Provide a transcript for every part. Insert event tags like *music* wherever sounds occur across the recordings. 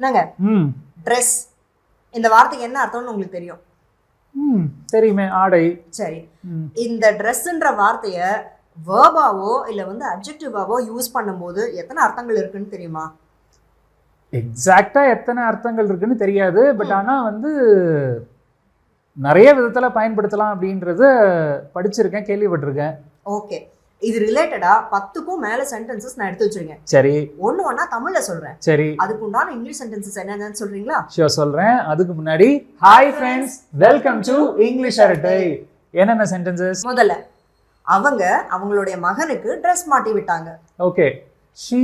என்னங்க? ம். ட்ரெஸ் இந்த வார்த்தைக்கு என்ன அர்த்தம்னு உங்களுக்கு தெரியும்? ம் தெரியுமே. ஆடை. சரி. இந்த ட்ரெஸ்ன்ற வார்த்தைய வேர்பாவோ இல்ல வந்து அப்ஜெக்டிவாவோ யூஸ் பண்ணும்போது எத்தனை அர்த்தங்கள் இருக்குன்னு தெரியுமா? எக்ஸாக்டா எத்தனை அர்த்தங்கள் இருக்குன்னு தெரியாது. பட் ஆனா வந்து நிறைய விதத்துல பயன்படுத்தலாம் அப்படின்றத படிச்சிருக்கேன் கேள்விப்பட்டிருக்கேன். ஓகே இது ரிலேட்டடா பத்துக்கும் மேல சென்டென்சஸ் நான் எடுத்து வச்சிருக்கேன். சரி. ஒண்ணு ஒண்ணா தமிழ்ல சொல்றேன். சரி. அதுக்கு உண்டான இங்கிலீஷ் சென்டென்சஸ் என்னென்னு சொல்றீங்களா? ஷியோர் சொல்றேன். அதுக்கு முன்னாடி hi friends welcome to English அரட்டை என்னென்ன சென்டென்சஸ் முதல்ல அவங்க அவங்களுடைய மகனுக்கு ட்ரெஸ் மாட்டி விட்டாங்க. Okay she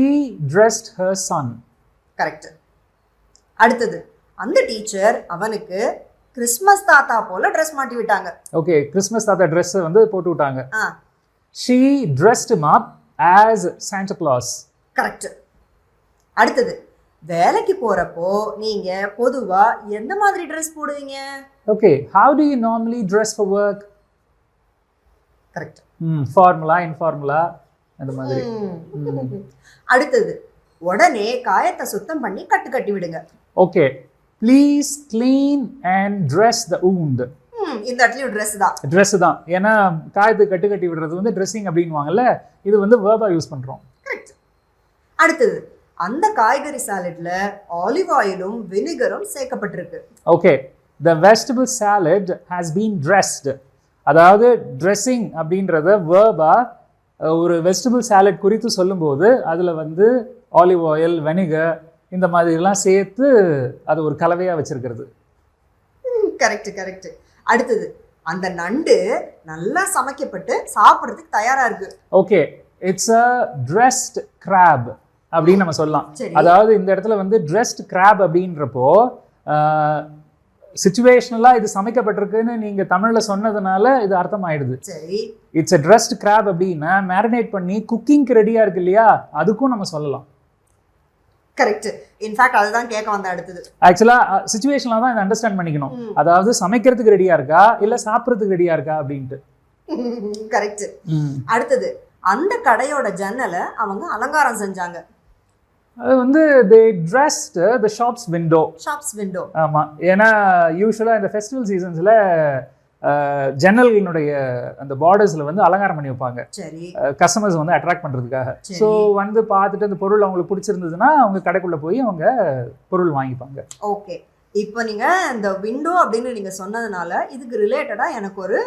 dressed her son correct அடுத்தது அந்த டீச்சர் அவனுக்கு கிறிஸ்மஸ் தாத்தா போல ட்ரெஸ் மாட்டி விட்டாங்க. ஓகே கிறிஸ்மஸ் தாத்தா ட்ரெஸ் வந்து போட்டு விட்டாங்க. ஆ. She dressed him up as Santa Claus correct அடுத்தது வேலைக்கு போறப்போ நீங்க பொதுவா எந்த மாதிரி ட்ரெஸ் போடுவீங்க? Okay how do you normally dress for work correct hmm formula இன்ஃபார்முலா அந்த மாதிரி. *laughs* அடுத்தது உடனே காயத்தை சுத்தம் பண்ணி கட்டு கட்டி விடுங்க. Okay please clean and dress the wound. ம், இந்த இடத்துலயும் ட்ரெஸ் தான். ட்ரெஸ் தான். ஏன்னா காயத்து கட்டு கட்டி விடுறது வந்து ட்ரெஸ்ஸிங் அப்படின்வாங்கல்ல இது வந்து வேர்பா யூஸ் பண்ணுறோம் கரெக்ட் அடுத்தது அந்த காய்கறி சாலட்ல ஆலிவ் ஆயிலும் வினிகரும் சேர்க்கப்பட்டிருக்கு. Okay the vegetable salad has been dressed அதாவது ட்ரெஸ்ஸிங் அப்படின்றத வேர்பா ஒரு வெஜிடபிள் சாலட் குறித்து சொல்லும்போது அதில் வந்து ஆலிவ் ஆயில் வெனிகர் இந்த மாதிரிலாம் சேர்த்து அது ஒரு கலவையாக வச்சிருக்கிறது. கரெக்ட் கரெக்ட் அடுத்தது அந்த நண்டு நல்லா சமைக்கப்பட்டு சாப்பிட்றதுக்கு தயாரா இருக்கு. Okay it's a dressed crab அப்படின்னு நம்ம சொல்லலாம். அதாவது இந்த இடத்துல வந்து ட்ரெஸ்ட் கிராப் அப்படின்றப்போ சுச்சுவேஷனலாக இது சமைக்கப்பட்டிருக்குன்னு நீங்கள் தமிழில் சொன்னதுனால இது அர்த்தம் ஆயிடுது இட்ஸ் அ ட்ரெஸ்ட் கிராப் அப்படின்னா மேரினேட் பண்ணி குக்கிங்க்கு ரெடியாக இருக்கு இல்லையா? அதுக்கும் நம்ம சொல்லலாம். கரெக்ட் இன்ஃபேக்ட் அதுதான் கேட்க வந்த அடுத்தது. ஆக்சுவலாக சுச்சுவேஷனில் தான் இதை அண்டர்ஸ்டாண்ட் பண்ணிக்கணும். அதாவது சமைக்கிறதுக்கு ரெடியாக இருக்கா? இல்லை சாப்பிட்றதுக்கு ரெடியாக இருக்கா? அப்படின்ட்டு. *laughs* கரெக்ட் அடுத்தது அந்த கடையோட ஜன்னலை அவங்க அலங்காரம் செஞ்சாங்க. அது வந்து they dressed the shops window shops window ஆமாம் ஏன்னா யூஸ்வலாக இந்த ஃபெஸ்டிவல் சீசன்ஸில் ஜன்னல்களினுடைய அந்த பார்டர்ஸில் வந்து அலங்காரம் பண்ணி வைப்பாங்க. சரி. கஸ்டமர்ஸ் வந்து அட்ராக்ட் பண்ணுறதுக்காக. ஸோ வந்து பார்த்துட்டு அந்த பொருள் அவங்களுக்கு பிடிச்சிருந்ததுன்னா அவங்க கடைக்குள்ளே போய் அவங்க பொருள் வாங்கிப்பாங்க. ஓகே. இப்போ நீங்க இந்த விண்டோ அப்படின்னு நீங்க சொன்னதுனால இதுக்கு ரிலேட்டடா எனக்கு ஒரு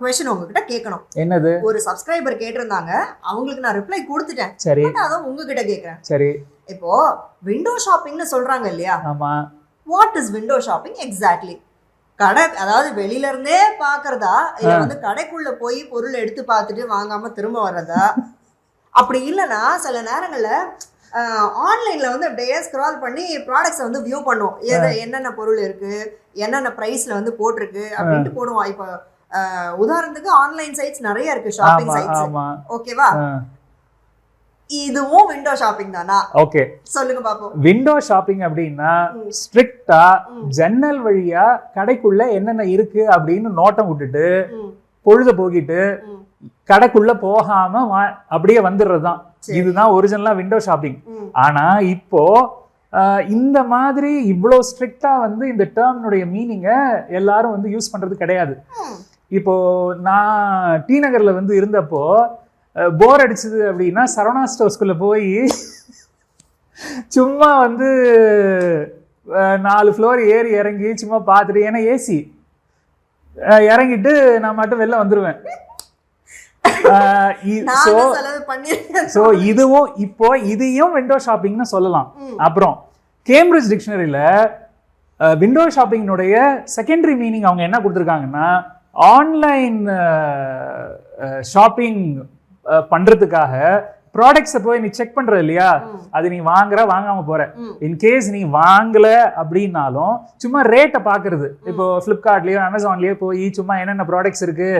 கொஷின் உங்ககிட்ட கேட்கணும். என்னது? ஒரு சப்ஸ்கிரைபர் கேட்டிருந்தாங்க. அவங்களுக்கு நான் ரிப்ளை கொடுத்துட்டேன். சரி. அதான் உங்ககிட்ட கேட்குறேன். சரி. இப்போ விண்டோ ஷாப்பிங்னு சொல்றாங்க இல்லையா? ஆமாம் what is window shopping exactly கடை அதாவது வெளியில இருந்தே பாக்குறதா? இல்ல. வந்து கடைக்குள்ள போய் பொருள் எடுத்து பார்த்துட்டு வாங்காம திரும்ப வர்றதா? அப்படி இல்லைன்னா சில நேரங்கள்ல ஆன்லைன்ல வந்து அப்படியே ஸ்க்ரால் பண்ணி ப்ராடக்ட்ஸை வந்து வியூ பண்ணுவோம். எது என்னென்ன பொருள் இருக்கு? என்னென்ன ப்ரைஸ்ல வந்து போட்டிருக்கு? அப்படின்ட்டு போடுவோம். இப்போ ஆஹ், உதாரணத்துக்கு ஆன்லைன் சைட்ஸ் நிறைய இருக்கு. ஷாப்பிங் சைட்ஸ் ஓகேவா இதுவும் விண்டோ ஷாப்பிங் தானா? ஓகே சொல்லுங்க பாப்போம். விண்டோ ஷாப்பிங் அப்படின்னா. ஸ்ட்ரிக்டா. ஜன்னல் வழியா கடைக்குள்ள என்னென்ன இருக்கு அப்படின்னு நோட்டம் விட்டுட்டு பொழுத போக்கிட்டு ம், கடைக்குள்ள போகாம அப்படியே வந்துடுறது தான் சரி. இதுதான் ஒரிஜினலா விண்டோ ஷாப்பிங் ஆனா இப்போ இந்த மாதிரி இவ்வளோ ஸ்ட்ரிக்டா வந்து இந்த டேர்ம்னுடைய மீனிங்கை எல்லாரும் வந்து யூஸ் பண்றது கிடையாது. இப்போ நான் டி நகர்ல வந்து இருந்தப்போ போர் அடிச்சது அப்படின்னா சரவணா ஸ்டோர்ஸ்குள்ள போய் சும்மா வந்து நாலு ஃப்ளோர் ஏறி இறங்கி சும்மா பார்த்துட்டு ஏன்னா ஏசி இறங்கிட்டு நான் மட்டும் வெளில வந்துடுவேன் ஸோ இதுவும் இப்போ இதையும் விண்டோ ஷாப்பிங்னு சொல்லலாம். அப்புறம் கேம்பிரிட்ஜ் டிக்ஷனரியில் விண்டோ ஷாப்பிங்கினுடைய செகண்டரி மீனிங் அவங்க என்ன கொடுத்துருக்காங்கன்னா ஆன்லைன் ஷாப்பிங் பண்ணுறதுக்காக ப்ராடக்ட்ஸை போய் நீ செக் பண்ணுற இல்லையா? அது நீ வாங்குற வாங்காம போற. இன்கேஸ் நீ வாங்கல அப்படின்னாலும் சும்மா ரேட்டை பார்க்கறது இப்போ ஃப்ளிப்கார்ட்லயோ அமேசான்லயோ போய் சும்மா என்னென்ன ப்ராடக்ட்ஸ் இருக்கு?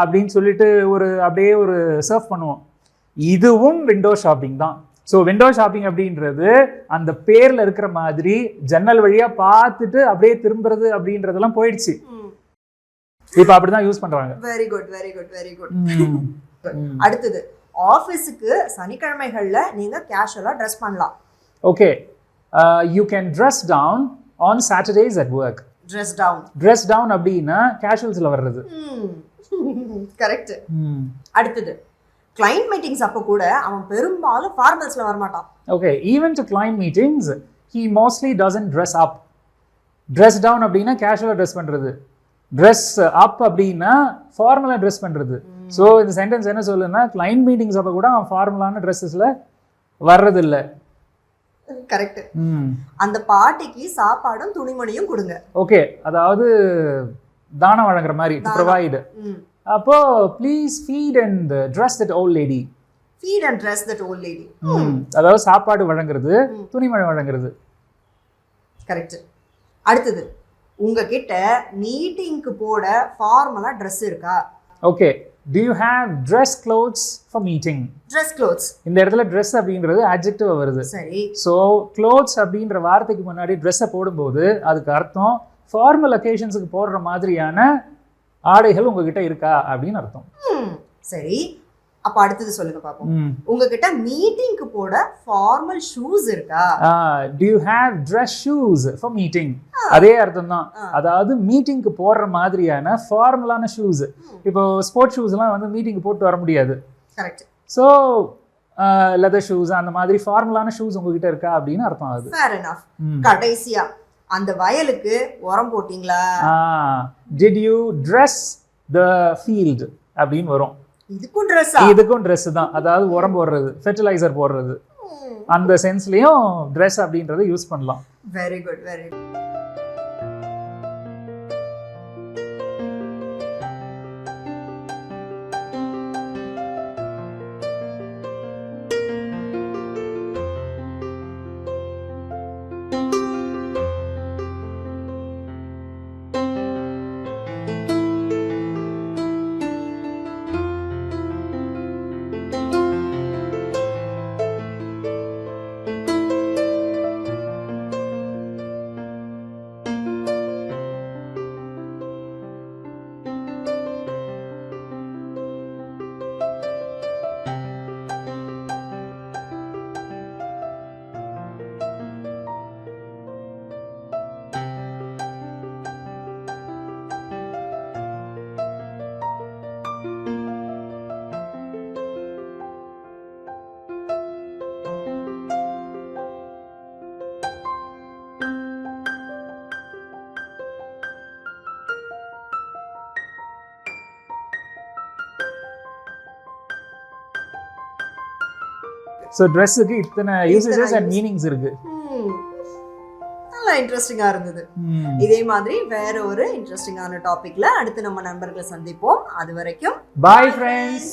அப்படின்னு சொல்லிட்டு ஒரு அப்படியே ஒரு சர்ஃப் பண்ணுவோம். இதுவும் விண்டோ ஷாப்பிங் தான். ஸோ விண்டோ ஷாப்பிங் அப்படின்றது அந்த பேர்ல இருக்கிற மாதிரி ஜன்னல் வழியா பார்த்துட்டு அப்படியே திரும்புறது அப்படின்றதெல்லாம் போயிடுச்சு. இப்போ அப்படிதான் யூஸ் பண்றாங்க. Very good very good very good. அடுத்தது ஆபீஸுக்கு சனிக்கிழமைகள்ல நீங்க கேஷுவலா ட்ரெஸ் பண்ணலாம். Uh, you can dress down on Saturdays at work. Dress down Dress down அப்படின்னா கேஷுவல்ஸில் வர்றது. கரெக்ட் *laughs* அடுத்தது கிளைண்ட் மீட்டிங்ஸ் அப்போ கூட அவன் பெரும்பாலும் ஃபார்மல்ஸ்ல வரமாட்டான். Okay even to client meetings he mostly doesn't dress up. Dress down அப்படின்னா கேஷுவலாக ட்ரெஸ் பண்ணுறது ட்ரெஸ் அப் அப்படின்னா ஃபார்மலாக ட்ரெஸ் பண்ணுறது ஸோ இந்த சென்டென்ஸ் என்ன சொல்லுன்னா client மீட்டிங்ஸ் அப்போ கூட அவன் ஃபார்மலான ட்ரெஸ்ஸஸில் வர்றதில்ல. கரெக்ட் ம். அந்த பாட்டிக்கு சாப்பாடும் துணிமணியும் கொடுங்க. ஓகே அதாவது தானம் வழங்குற மாதிரி ப்ரொவைடு அப்போ please feed and dress that old lady feed and dress that old lady அதாவது சாப்பாடு வழங்குறது துணிமணி வழங்குறது. கரெக்ட் அடுத்தது உங்ககிட்ட மீட்டிங்க்கு போட ஃபார்மலா ட்ரெஸ் இருக்கா? Okay do you have dress clothes for meeting? Dress clothes இந்த இடத்துல ட்ரெஸ் அப்படின்றது adjective வருது. சரி. ஸோ clothes அப்படின்ற வார்த்தைக்கு முன்னாடி ட்ரெஸ்ஸை போடும்போது அதுக்கு அர்த்தம் ஃபார்மல் அக்கேஷன்ஸுக்கு போடுற மாதிரியான ஆடைகள் உங்ககிட்ட இருக்கா அப்படின்னு அர்த்தம். சரி. அப்ப அடுத்தது சொல்லுங்க பாப்போம். உங்ககிட்ட மீட்டிங்க்கு போட ஃபார்மல் ஷூஸ் இருக்கா? do you have dress shoes for meeting? அதே அர்த்தம் தான் அதாவது மீட்டிங்க்கு போடுற மாதிரியான ஃபார்மலான ஷூஸ் இப்போ ஸ்போர்ட்ஸ் ஷூஸ்லாம் வந்து மீட்டிங்க்கு போட்டு வர முடியாது. கரெக்ட் ஸோ லெதர் ஷூஸ் அந்த மாதிரி ஃபார்மலான ஷூஸ் உங்ககிட்ட இருக்கா அப்படின்னு அர்த்தம் ஆகுது ஃபேர் எனஃப். கடைசியா அந்த வயலுக்கு உரம் போட்டீங்களா? Did you dress the field அப்படின்னு வரும். இதுக்கும் ட்ரெஸ்ஸா இதுக்கும் ட்ரெஸ் தான். அதாவது உரம் போடுறது ஃபெர்டிலைசர் போடுறது. அந்த சென்ஸ்லயும் ட்ரெஸ் அப்படின்றத யூஸ் பண்ணலாம். Very good very good so ட்ரெஸ்ஸுக்கு இத்தனை யூசேஜஸ் அண்ட் மீனிங்ஸ் இருக்கு. நல்லா இன்ட்ரெஸ்டிங்கா இருந்தது. இதே மாதிரி வேற ஒரு இன்ட்ரெஸ்டிங்கான டாபிக்ல அடுத்து நம்ம நண்பர்களை சந்திப்போம் அது வரைக்கும் Bye, friends.